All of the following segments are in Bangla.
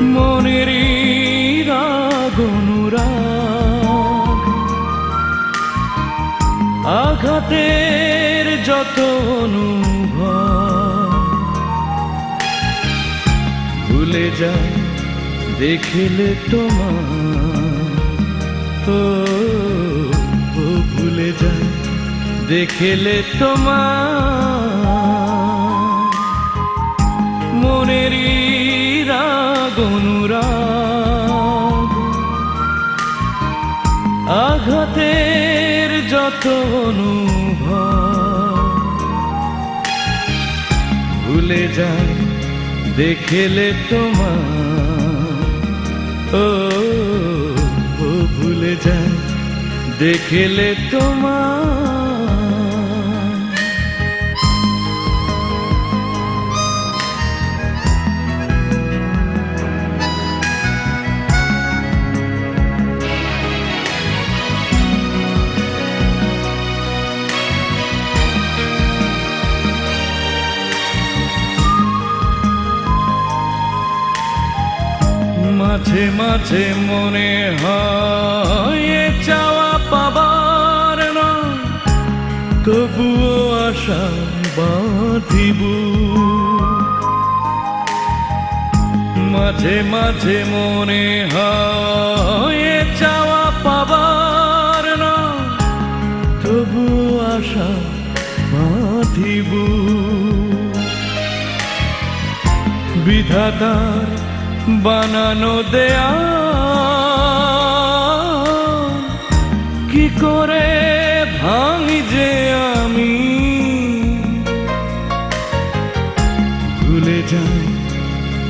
মনের রাগ অনুরাগ। আঘাতের যত ভুলে যায় দেখিলে তোমার। ও ভুলে যায় দেখেলে তোমার। অনুরাগ। আঘাতের যত অনুভব। ভুলে যায় দেখেলে তোমার। ও ভুলে যায় দেখেলে তোমার। মাঝে মাঝে মনে হয় চাওয়া পাবার না তবুও আশা বাঁধিব। মাঝে মাঝে মনে হয় চাওয়া পাবার না তবুও আশা বাঁধিব। বিধাতার বানানো দেয়া। কি করে ভাঙি যে আমি? ভুলে যাই,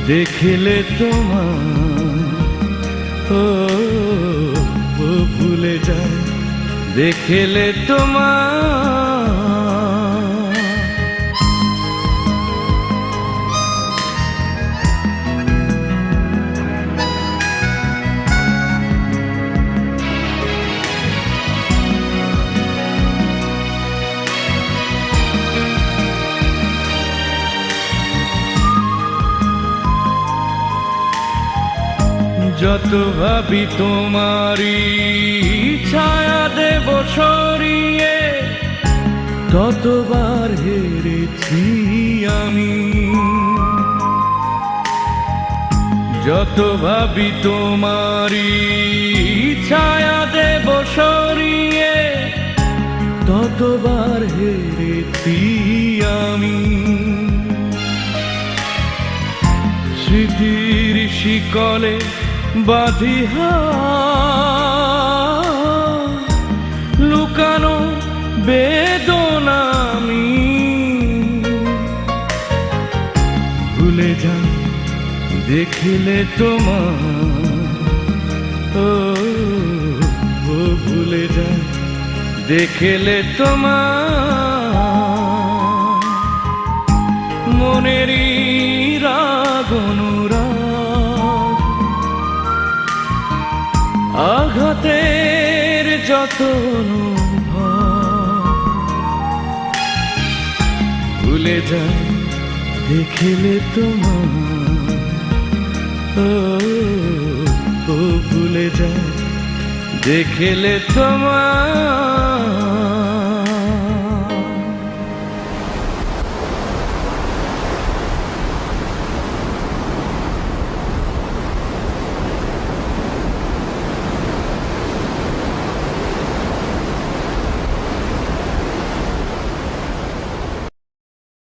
দেখলে তোমার ও ভুলে যাই, দেখলে তোমার যত ভাবি তোমারই ছায়া দেব সরিয়ে, ততবার হেরেছি আমি। যত ভাবি তোমারই ছায়া দেব সরিয়ে, ততবার হেরেছি আমি। স্মৃতির শিকলে বাঁধিহা। লুকানো বেদনামি। ভুলে যা দেখিলে তোমার। ও ভুলে যা দেখলে তোমার। মনেরই রাগ ভুলে যায় দেখিলে তোমার ও ও ভুলে যায় দেখিলে তোমার